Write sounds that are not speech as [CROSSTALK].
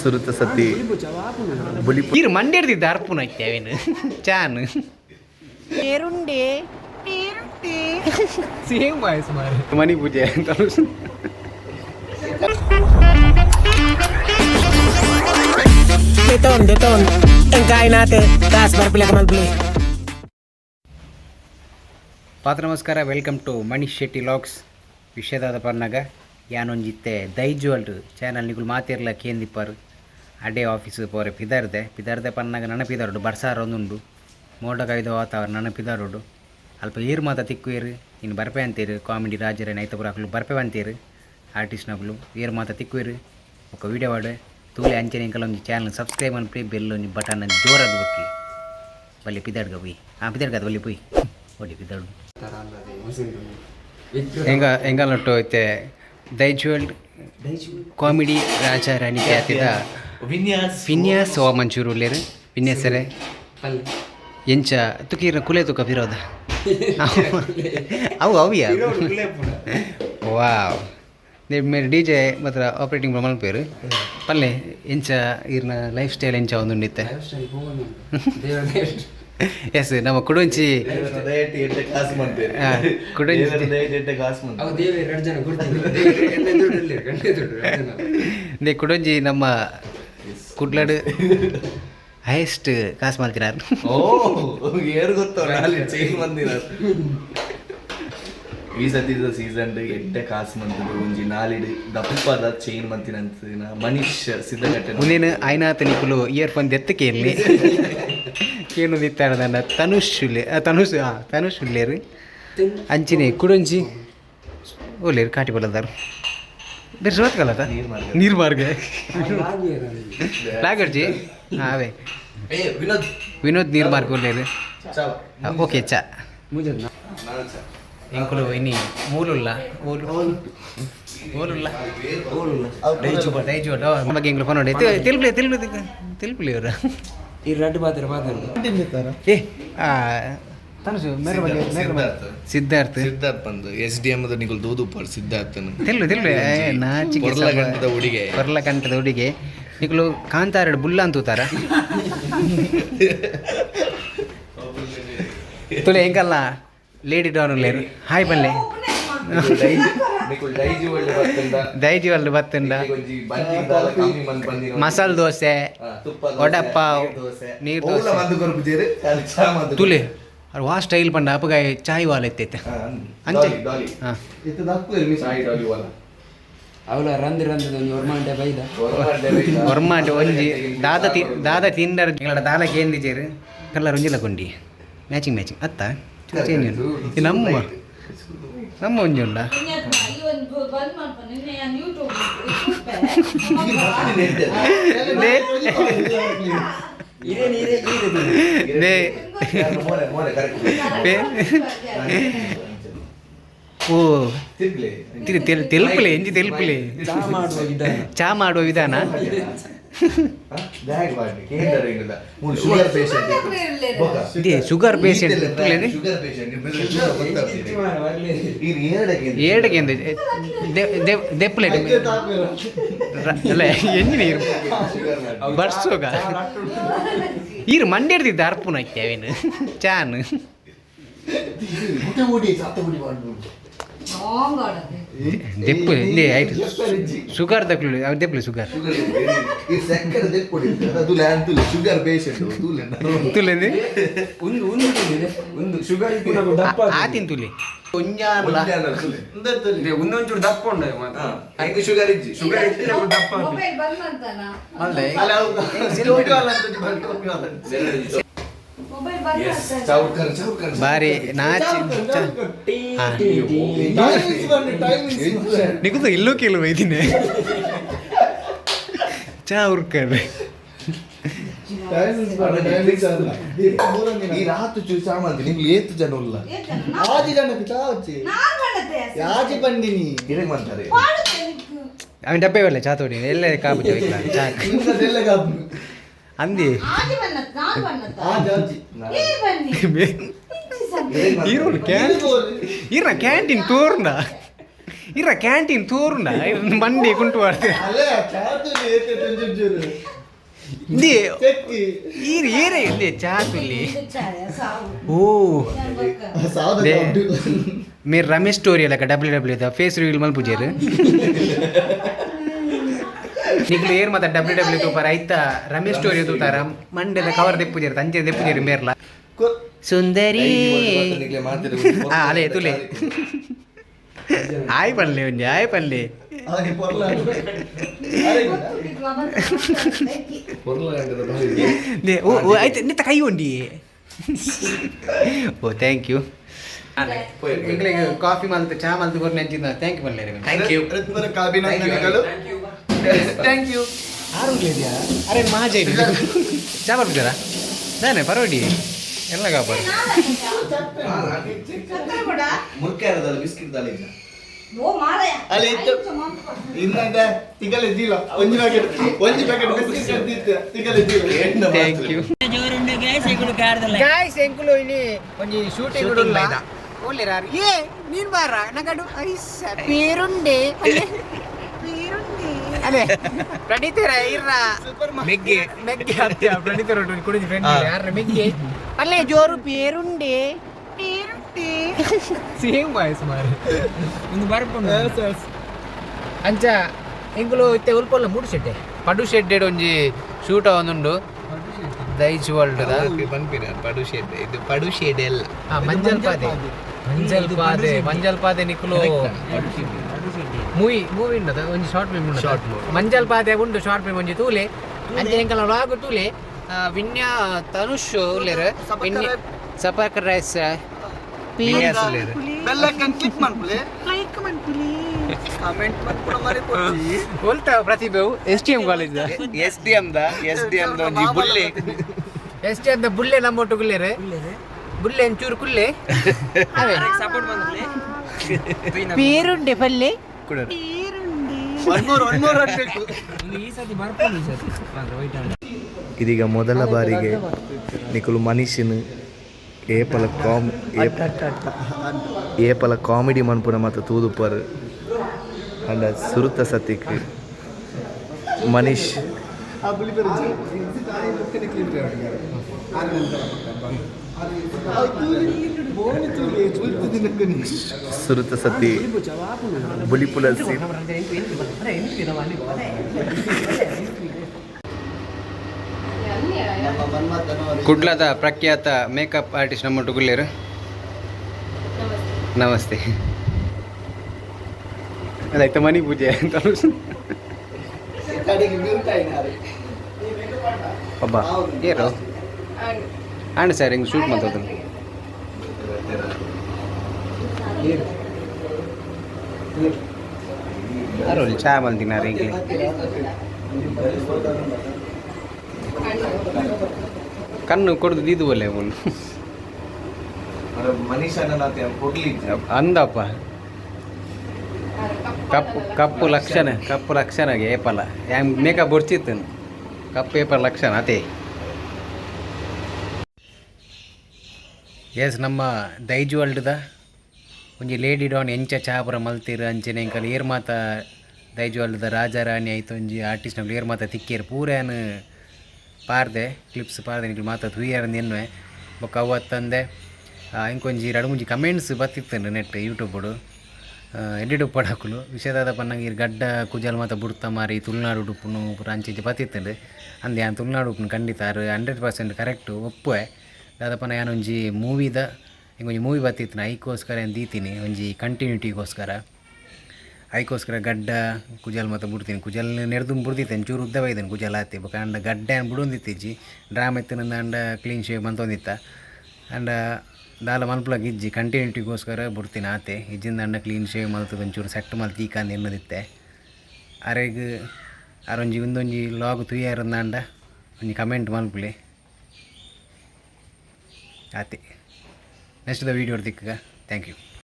ಸುರುತ ಸತಿ. ಬುಲಿ ಇರು ಮಂಡ್ಯಡ್ದಿದ್ದ ಅರ್ಪುನ ಐತೇವೇನು ಚಾನ್. ಏರುಂಡೆ. ಸೇಮ್ ವಾಯ್ಸ್ ಮಾರಿ ಮನಿ ಪೂಜೆ ಅಂತ. ಪಾತ್ರ ನಮಸ್ಕಾರ welcome to Mani Shetty vlogs ವಿಷಯದಾದ ಪರ್ನಾಗ. ಯಾನೊಂಜಿತ್ತೆ ದೈಜುವಲ್ ಚಾನಲ್ ನಿಗಳು ಮಾತಿರ್ಲ ಕೇಂದಿಪ್ಪರು ಅಡ್ಡೆ ಆಫೀಸ್ ಪೋರೆ ಪಿದಾರ್ದೆ. ಪಿದಾರ್ದೆ ಪನ್ನಾಗ ನೆನಪಿದಾರುಡು. ಬರ್ಸಾರ ಒಂದುಂಡು ಮೋಡ ಕೈದ ವಾತಾವರಣ ನೆನಪಿದಾರುಡು. ಅಲ್ಪ ಏರು ಮಾತ ತಿಕ್ಕು ಏರು ಇನ್ನು ಬರ್ಪೆ ಅಂತೀರು ಕಾಮಿಡಿ ರಾಜರ ನೈತಪುರಾಕಲು ಬರ್ಪೆ ಆರ್ಟಿಸ್ಟ್ ನಗಲು ಏರು ಮಾತ ತಿಕ್ಕು ಏರು ಒಕ್ಕ ವೀಡಿಯೋ ಆಡೆ ತೂಲೆ ಅಂಚನೆ ಇಂಕಲೊಂದು ಚಾನಲ್ ಸಬ್ಸ್ಕ್ರೈಬ್ ಅನ್ಪಿ ಬೆಲ್ಲು ನಿಮ್ಮ ಬಟನ್ ಜೋರಾದ ಬಕ್ಕಿ ಬಲ್ಲಿ ಪಿದಾಡ್ಗ ಪುಯ್ ಹಾಂ ಪಿದಾಡ್ಗ ಬಲ್ಲಿ ಪುಯ್ ಒಡಿ ಪಿದಾಡು. ಹೆಂಗ ಹೆಂಗಲ್ಲ ಐತೆ ದೈಜ್ವಲ್ ಕಾಮಿಡಿ ರಾಜಾ ರಾಣಿ ಖ್ಯಾತಿದ ವಿನ್ಯಾಸ್ ವಿನ್ಯಾಸ್ ಓ ಮಂಜೂರು ಲೇರ್ ವಿನ್ಯಾಸ್ ಎಂಚ ತುಕೀರ ಕುಲೆ ತುಕ ವಿರೋಧ. ಅವು ಅವು ಯಾ ವಾ ನಿಮ್ಮ ಡಿ ಜೆ ಮಾತ್ರ ಆಪರೇಟಿಂಗ್ ಪ್ರಮಾಣ ಪೇರು ಪಲ್ಲೆ ಎಂಚ ಇರ್ನ ಲೈಫ್ ಸ್ಟೈಲ್ ಎಂಚ ಒಂದು ನಿತ್ಯ ಎಸ್ ನಮ್ಮ ಕುಡುಂಚಿ ದಯಟಿ ಎಡ್ಡೆ ಕಾಸು ಮಾಡ್ತೇವೆ ಹಾ, ಕುಡಂಜಿ- ದೇವರ ದಯಟಿ ಎಡ್ಡೆ ಕಾಸು ಮಾಡ್ತೇವೆ ಅವು ದೇವಿ ಎರಡು ಜನ ಗುರ್ತಿಲ್ಲ ಗಂಟೆ ದುಡ್ಡು ಎರಡು ಜನ ದೇ ಕುಡುಂಜಿ ನಮ್ಮ ಕುಡ್ಲಡು ಹೈಯೆಸ್ಟ್ ಕಾಸು ಮಾಡ್ತಿರಾರು ಓ ಏರು ಗೊತ್ತೋ ನಾಳೆ ಚೈನ್ ಮಂದಿರ ಈ ಸತಿದ ಸೀಸನ್ ಎಡ್ಡೆ ಕಾಸು ಮಂದಿರು ಒಂಜಿ ನಾಲಿಡ್ ದಪ್ಪದ ಚೈನ್ ಮಂತಿನಂತ ಮನೀಶ್ ಸಿದ್ಧಗಟ್ಟೆ ಮುಂದೇನು ಆಯ್ನಾತ ನಿಕ್ಕುಲು ಇಯರ್ ಫೋನ್ ಎತ್ತಕ್ಕೆ ಇರಲಿ ಕೇಳು ನಿತ್ತಾಡ ನನ್ನ ತನುಷ್ ಉಲ್ಲೆ ಆ, ತನುಷ್ ಹಾಂ ತನುಷ್ ಉಲ್ಲೇರು ಅಂಚಿನಿ ಕುಡುಂಜಿ ಒಲ್ಲೇರು ಕಾಟಿ ಬಲ್ಲದಾರು ಬೇರೆ ಸೋತ್ ಕಲತ ನೀರ್ ಮಾರ್ಗ. ನೀರು ಮಾರ್ಗ ಆಗಿ ಇರಲ್ಲ. ಲಾಗರ್ಜಿ ಹಾಂ ಅವೇ ಏ ವಿನೋದ್ ವಿನೋದ್ ನೀರು ಮಾರ್ಗ ಒಲ್ಲೇರು ಚಾವ್ ಓಕೆ ಚಾ ಮುಜದ್ ನಾ- ನಾನು ಚಾ ఇంకులు ఇన్ని మూలుల్ల ఊలు ఊలుల్ల దయచు దయచు నమ్మకి ఇంకులు ఫోన్ ఉండే తెలుపులే తెలుపు తెలుపులేవురా ಎರಡು ಬಾದರು ಬಾದರು ಏ ಸಿದ್ಧಾರ್ಥ. ಸಿದ್ಧಾರ್ಥ್. ಬಂದು ಎಸ್ ಡಿ ಎಂ ನಿಗುಲ್ ದೂದುಪ್ಪರ್ ಸಿದ್ಧಾರ್ಥನ್. ತಿಳ್ಳು ತಿಳ್ಳು ನಾಚಿ ಪೊರ್ಲಕಂಠದ ಹುಡುಗೆ ಪೊರ್ಲಕಂಠದ ಹುಡುಗೆ ನಿಗುಲು ಕಾಂತಾರ ಬುಲ್ಲ ಅಂತೂತಾರ ತುಳೆ ಎಂಕಲ್ಲ? ಲೇಡಿ ಡಾನ್ ಹಾಯ್ ಬಲ್ಲೆ ದೈಜಿ ಒಳ್ಳೆ ಬತ್ತುಂಡ ಮಸಾಲೆ ದೋಸೆ ವಡಪಾವ್ ನೀರು ದೋಸೆ. ತುಳಿ ಅವ್ರು ವಾ ಸ್ಟೈಲ್ ಪಂಡ ಅಪಗಾಯ ಚಾಯ್ ವಾಲ್ ಎತ್ತೈತೆ. ಅಂಚೆ. ಅವಳ ರಂದಿ ರಂದದೊಂದು ಒರ್ಮಾಂಡೆ ಬೈದ. ಒರ್ಮಾಂಡೆ ಒಂಜಿ. ದಾದ ತಿ ದಾದ ತಿಂಡರ್ ಎಂಗಳ ದಾಲ ಕೇಂದ್ರಿಜೇರು ಕಲ್ಲರ್ ಒಂಜಿಲ ಕೊಂಡಿ. ಮ್ಯಾಚಿಂಗ್ ಮ್ಯಾಚಿಂಗ್ ಅತ್ತ? ನಮ್ಮ ನಮ್ಮ ಒಂಜಿ ಉಂಡ? ಓ. ಎಂಜಿ ತೆಲ್ಪಲೆ ಚಾ ಮಾಡುವ ವಿಧಾನ. ಚಾ ಮಾಡುವ ವಿಧಾನ ಹಾ? ಬ್ಯಾಗ್ ಮಾಡಿ, ಕೇಂದ್ರ ಇಂಗದ. ಮೂರು ಶುಗರ್ ಪೇಷಂಟ್ ಇದೇ ಶುಗರ್ ಪೇಷಂಟ್ ತುಲೇನೆ ಶುಗರ್ ಪೇಷಂಟ್ ಗೊತ್ತಾಗ್ತಿದೆ ಬರ್ಲಿ. ಇದು ಎರಡಕ್ಕೆ ಇದು. ಏಡಕ್ಕೆ ಎಂದು ದೆಪ್ಪಲೆ ಅಲ್ಲ ಎಂಜಿನಿಯರ್ ಶುಗರ್ ಮಾಡಿ. ಬರ್ಸೋಗ ಈರು ಮಂಡ್ಯ ಹಿಡ್ದಿದ್ದ ಅರ್ಪುನ ಇತ್ತೇವೇನು ಚಾನ್ ದೆಪ್ಪು ಇಂದೇ ಆಯ್ತು. ಶುಗರ್ ದಕ್ಕಲು ಅವ್ ದೆಪ್ಪಲೆ ಶುಗರ್. ಶುಗರ್ ಇದೆ. ಈ ಸಕ್ಕರೆ ತೆಕ್ಕೊಡಿ. ಅದು ಲ್ಯಾಂಡ್ ತುಲೆ, ಒಂದು ಒಂದು ಒಂದು ಶುಗರ್ ಆತಿನ್ ತುಲಿ. ಒಂಜಾನ್ಲ ಒಂದೊಂಚೂರು ದಪ್ಪ ಉಂಡು ಐದು ಶುಗರ್ ಇಜ್ಜಿ? ಶುಗರ್ ನಾವು ದಪ್ಪ ಆಗ್ತೀವಿ. ಅಲ್ದೆ ಚೌಕರ್ ಚೌಕರ್ ಬಾರಿ ನಾಚಿ ಟೀ, ಹಾ. Tea, tea. ನಿಗುದು ಇಲ್ಲೂ ಕೇಳುವ ಇದೀನಿ ಚಾ ಉರ್ಕರ್ ಈ ರಾತು ಚೂರು ಸಾಮಾನ್ಯ ನಿಮ್ಗೆ ಏತು ಜನ ಇಲ್ಲ ఆది జనకు చావచ్చు యాజి పండిని ಹಿರೇಗ್ ಮಾಡ್ತಾರೆ ಅವನ್ ಡಬ್ಬೆ ಬರಲ್ಲ ಚಾ ತೋಡಿ ಎಲ್ಲ ಕಾಬು ಚಾ ఇంత తెల్లగా ಅಂದಿ ఆ జాజి ಈರೋಳು ಕ್ಯಾನ್ ಈರ್ನ ಕ್ಯಾಂಟೀನ್ ತೋರ್ನ ಇರ ಕ್ಯಾಂಟೀನ್ ತೋರುಂಡ ಮಂಡಿ ಕುಂಟು ಮಾಡ್ತೀವಿ ಅಲ್ಲ ಚಾತುಲಿ ಏತೆ ತಂಜುಂಜೂರು ಇಲ್ಲಿ ಚೆಕ್ಕಿ ಈರ್ ಏರೇ ಇಲ್ಲಿ ಚಾತುಲಿ Ah, ಓ ಸಾವ್ದ ದೇ. ಕೌಂಟು. మీరు రమేష్ స్టోరీ అలా డబ్ల్యూ డబ్ల్యూ ఫేస్ రివీల్ మళ్ళీ పూజారు ನಿಕ್ಲು ಏರ್ ಮತ್ತೆ ಡಬ್ಲ್ಯೂ ಡಬ್ಲ್ಯೂ ತೂಪರ ಐತ ರಮೇಶ್ ಸ್ಟೋರಿ ತೂತಾರ ಮಂಡ್ಯದ ಕವರ್ ತೆಪ್ಪುಜೇರಿ ತಂಜೆ ತೆಪ್ಪುಜೇರಿ ಮೇರ್ಲ ಸುಂದರಿ ಅಲೆ ತುಲೆ ಆಯ್ ಪಲ್ಲೆ ಒಂಜಿ ಆಯ್ ಪಲ್ಲೆ ಆಯ್ತು ನಿತ್ತ ಕೈ ಉಂಡಿ ಓ ಥ್ಯಾಂಕ್ ಯು ಕಾಫಿ ಮಲ್ತು ಚಹಾ ಮಲ್ತು ಕೊಟ್ಟು ನೆಂಚಿದ್ದ thank you ಮಲ್ಲೇರಿ thank you coffee thank you ಆರು ಇದೆಯಾ? ಅರೆ ಮಾಜ ಜಾಬರ್ ಚಾ ಬರ್ಬಿದ್ದಾರ ನಾನೇ ಪರವಡಿ. ಎಲ್ಲ ಮುರ್ಕಾರದಲ್ಲಿ ಬಿಸ್ಕಿಟ್ ದಾಳಿ ಅಲ್ಲಿ ಇತ್ತು. ಇನ್ನಂದ ತಿಗಲ್ ಇದ್ದಿಲ್ಲ. ಒಂಜಿ ಪ್ಯಾಕೆಟ್ ಒಂಜಿ ಪ್ಯಾಕೆಟ್ ಬಿಸ್ಕೆಟ್ ಕಡ್ದಿತ್ತು ತಿಗಲ್ ಇದ್ದಿಲ್ಲ. ಥ್ಯಾಂಕ್ ಯು ಎಂಕುಲು ಇಲ್ಲಿ ಒಂಜಿ ಶೂಟಿಂಗ್ ಉಡುಲ್ಲ ಒಳ್ಳೆರಾರು ಏ ನೀನ್ ಬಾರ. ನಗಡು. ಐಸ ಪೇರುಂಡೆ. [LAUGHS] ಅದೇ ಪ್ರಣೀತರ ಇರ್ರ. ಮೆಗ್ಗೆ. ಮೆಗ್ಗೆ. ಹತ್ಯ ಪ್ರಣೀತರ ಕುಡಿದು ಫ್ರೆಂಡ್ ಯಾರ ಮೆಗ್ಗೆ. ಅಲ್ಲೇ ಜೋರು ಪೇರುಂಡೆ. ಪೇರುಂಡೆ. ಸೇಮ್ ವಾಯ್ಸ್ ಮಾರಿ ಒಂದು ಬರ್ಪುಂಡು ಅಂಚ ಎಂಕುಲು ಇತ್ತೆ ಉಲ್ಪಲ್ಲ ಮೂಡು ಶೆಡ್ಡೆ ಪಡು ಶೆಡ್ಡೆಡ್ ಒಂಜಿ ಶೂಟ ಒಂದುಂಡು ದೈಜ್ ವರ್ಲ್ಡ್ ಪನ್ಪಿನ ಪಡು ಶೆಡ್ ಇದು ಪಡು ಶೆಡ್ ಎಲ್ಲ ಮಂಜಲ್ ಪಾದೆ ಮಂಜಲ್ ಪಾದೆ ಮಂಜಲ್ ಪಾದೆ ನಿಕ್ಲು ಮೂವಿ ಮೂವಿ ಉಂಟು ಒಂಜಿ ಶಾರ್ಟ್ ಫಿಲ್ಮ್ ಉಂಟು. ಶಾರ್ಟ್ ಮಂಜಲ್ ಪಾದೆ ಉಂಡು ಶಾರ್ಟ್ ಫಿಲ್ಮ್ ಒಂಜಿ ತೂಲೆ. ಅಂಚೆ ಎಂಕಲ ಲಾಗ್ ತೂಲೆ ವಿನ್ಯಾ ತನುಷ್ ಉಲ್ಲೆರ್. ವಿನ್ಯಾ ಸಪರ್ಕ ರೈಸ್ ಬೆಲ್ ಐಕನ್ ಕ್ಲಿಕ್ ಮಾಡ್ಕೊಳ್ಳಿ ಲೈಕ್ ಮಾಡ್ಕೊಳ್ಳಿ ಕಮೆಂಟ್ ಮಾಡ್ಕೊಳ್ಳೋ ಮರೆ ಕೊಡ್ತಿ. ಒಲ್ತ ಪ್ರತಿಭೆವು S T M college S D M the? S D M ದ? ಒಂಜಿ ಬುಲ್ಲೆ. ಎಸ್ ಟಿ ಅಂತ ಬುಲ್ಲೆ ನಮ್ಮೊಟ್ಟು ಗುಲ್ಲೆರೆ ಬುಲ್ಲೆ ಒಂಚೂರು ಕುಲ್ಲೆ. ಅವೇ. ಸಪೋರ್ಟ್ ಪಲ್ಲೆ ಒನ್ ಪಲ್ಲೆ. ಇದೀಗ ಮೊದಲ ಬಾರಿಗೆ ನಿಖಲು ಮನುಷ್ಯನು ಏಪಲ ಕಾಮ್ ಏಪಲ ಕಾಮಿಡಿ ಮನ್ಪುನ ಮತ್ತು ತೂದುಪರ್ ಅಂಡ ಸುರುತ ಸತಿಕ್ ಮನೀಶ್. ಸುರುತ ಸತಿ ಬುಲಿಪುಲ ಸಿ. ನಮ್ಮ ಮನ್ಮಥನವರು ಕುಡ್ಲದ ಪ್ರಖ್ಯಾತ ಮೇಕಪ್ ಆರ್ಟಿಸ್ಟ್ ನಮ್ಮೊಟ್ಟು ಗುಲ್ಲೇರು ನಮಸ್ತೆ. ಅದಾಯ್ತು ಮನಿ ಪೂಜೆ ಅಂತ ಕಡೆಗೆ ಬೀಳ್ತಾ ಆಂಡ ಸರ್ ಹಿಂಗೆ ಶೂಟ್ ಮಾತಾಡ್ತೀನಿ ಯಾರು ಚಾ ಬಂದಿನಾರ ಕಣ್ಣು ಕೊಡ್ದು ಇದು ಒಲೆ ಅವನು. ಅಂದಪ್ಪ. ಕಪ್ಪು ಕಪ್ಪು ಲಕ್ಷಣ, ಕಪ್ಪು ಲಕ್ಷಣಗೆ ಏಪಲ ಹೆಂಗೆ ಮೇಕಪ್ ಬೊಡ್ಸಿತ್ತು ಕಪ್ಪು ಏಪಲ್ ಲಕ್ಷಣ, ಅದೇ. ಎಸ್ ನಮ್ಮ ದೈಜ್ ವರ್ಲ್ಡ್ದ ಒಂಜಿ ಲೇಡಿ ಡಾನ್ ಎಂಚ ಚಾಪುರ ಮಲ್ತಿರು ಅಂಚೆನೆ ಎಂಕಲ್ ಏರ್ ಮಾತ ದೈಜ್ ವರ್ಲ್ಡ್ದ ರಾಜ ರಾಣಿ ಆಯ್ತು ಒಂಜಿ ಆರ್ಟಿಸ್ಟ್ ನಮ್ಗೆ ಏರ್ ಮಾತ ತಿಕ್ಕೇರು. ಪೂರೇನು ಪಾರ್ದೆ ಕ್ಲಿಪ್ಸ್ ಪಾರ್ದೆ ನಿಕ್ಲು ಮಾತ ತುಯ್ಯಾರಂದು ಎನ್ನುವೆ. ಬೊಕ್ಕ ಅವತ್ತಂದೆ ಇಂಕೊಂಜಿ ಎರಡು ಮುಂಜಿ ಕಮೆಂಟ್ಸ್ ಬತ್ತಿತ್ತು ನೆಟ್ ಯೂಟ್ಯೂಬಡು ಎಡಿಟ್ ಪಡಾಕುಲು. ವಿಷಯದಾದ ಪನ್ನಂಗೆ ಗಡ್ಡ, ಕುಜಲ್ ಮಾತ ಬುಡ್ತ ಮಾರಿ ತುಳುನಾಡು ಉಡುಪುನು ಪೂರ ಅಂಚಿ ಬತ್ತಿತ್ತು ಅಂದೆ ಆ ತುಳುನಾಡು ಉಪ್ಪು ಖಂಡಿತ ಆರು ಹಂಡ್ರೆಡ್ ಪರ್ಸೆಂಟ್ ಕರೆಕ್ಟು ಒಪ್ಪುವೆ. ದಾದಪ್ಪನ ಒಂಜಿ ಮೂವಿದ, ಹಿಂಗೊಂಜಿ ಮೂವಿ ಬತ್ತಿತ್ತಿನ ಐಕೋಸ್ಕರ ಏನು ದೀತೀನಿ, ಒಂಜಿ ಕಂಟಿನ್ಯೂಟಿಗೋಸ್ಕರ ಐಕೋಸ್ಕರ ಗಡ್ಡ, ಕುಜಲ್ ಮತ್ತು ಬಿಡ್ತೀನಿ. ಕುಜಲ್ ನೆರೆದು ಬುಡ್ದಿತ್ತೆ ಚೂರು ಉದ್ದ ಬೈದೇನೆ ಕುಜಲ್ ಆತಿ, ಬೊಕ ಅಂಡ ಗಡ್ಡ ಬಿಡೊಂದಿತ್ತಿಜ್ಜಿ ಡ್ರಾಮ್ ಎತ್ತಿನಿಂದ ಅಂಡ ಕ್ಲೀನ್ ಶೇವ್ ಬಂತೊಂದಿತ್ತ. ಅಂಡ ದಾಲ ಮಲ್ಪಲಾಗ ಇಜ್ಜಿ ಕಂಟಿನ್ಯೂಟಿಗೋಸ್ಕರ ಬಿಡ್ತೀನಿ ಆತೆ. ಇಜ್ಜಿಂದ ಅಂಡ ಕ್ಲೀನ್ ಶೇವ್ ಮಲ್ತದ ಒಂಚೂರು ಸೆಟ್ ಮಲ್ತು ಈಕಂದು ಎನ್ನದಿತ್ತೆ ಅರೆಗ್, ಅರೊಂಜಿ, ಒಂದೊಂಜಿ ಲಾಗ್ ತುಯ್ಯಾರಂದ ಅಂಡ, ಒಂಜಿ ಕಮೆಂಟ್ ಮಲ್ಪುಲೆ ಆತೆ ನೆಕ್ಸ್ಟ್ ದ ವೀಡಿಯೋ ದಿಕ್ಕ ಥ್ಯಾಂಕ್ ಯು